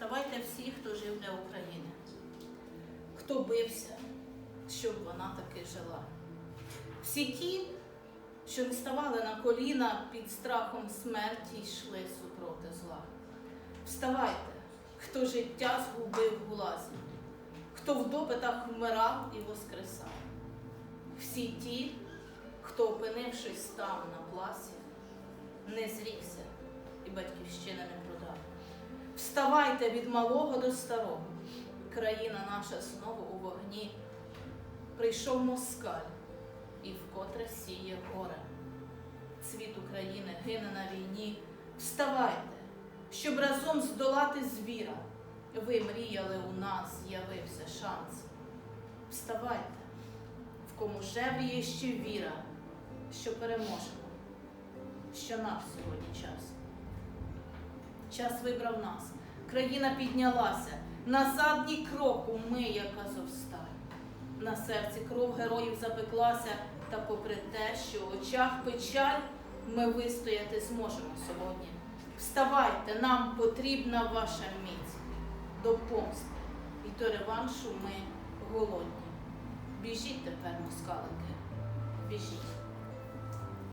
Вставайте всі, хто жив для України, хто бився, щоб вона таки жила. Всі ті, що не ставали на коліна під страхом смерті йшли супроти зла. Вставайте, хто життя згубив в хто в допитах вмирав і воскресав. Всі ті, хто, опинившись там на пласі, не зрікся і батьківщини не продав. Вставайте від малого до старого, країна наша знову у вогні. Прийшов москаль і вкотре сіє горе. Цвіт України гине на війні. Вставайте, щоб разом здолати звіра. Ви мріяли у нас, з'явився шанс. Вставайте, в кому жевріє ще віра, що переможемо, що наш сьогодні час. Час вибрав нас, країна піднялася, назад ні кроку ми, як Азовсталь. На серці кров героїв запеклася, та попри те, що в очах печаль, ми вистояти зможемо сьогодні. Вставайте, нам потрібна ваша міць до помсти, і до реваншу ми голодні. Біжіть тепер, москалики, біжіть.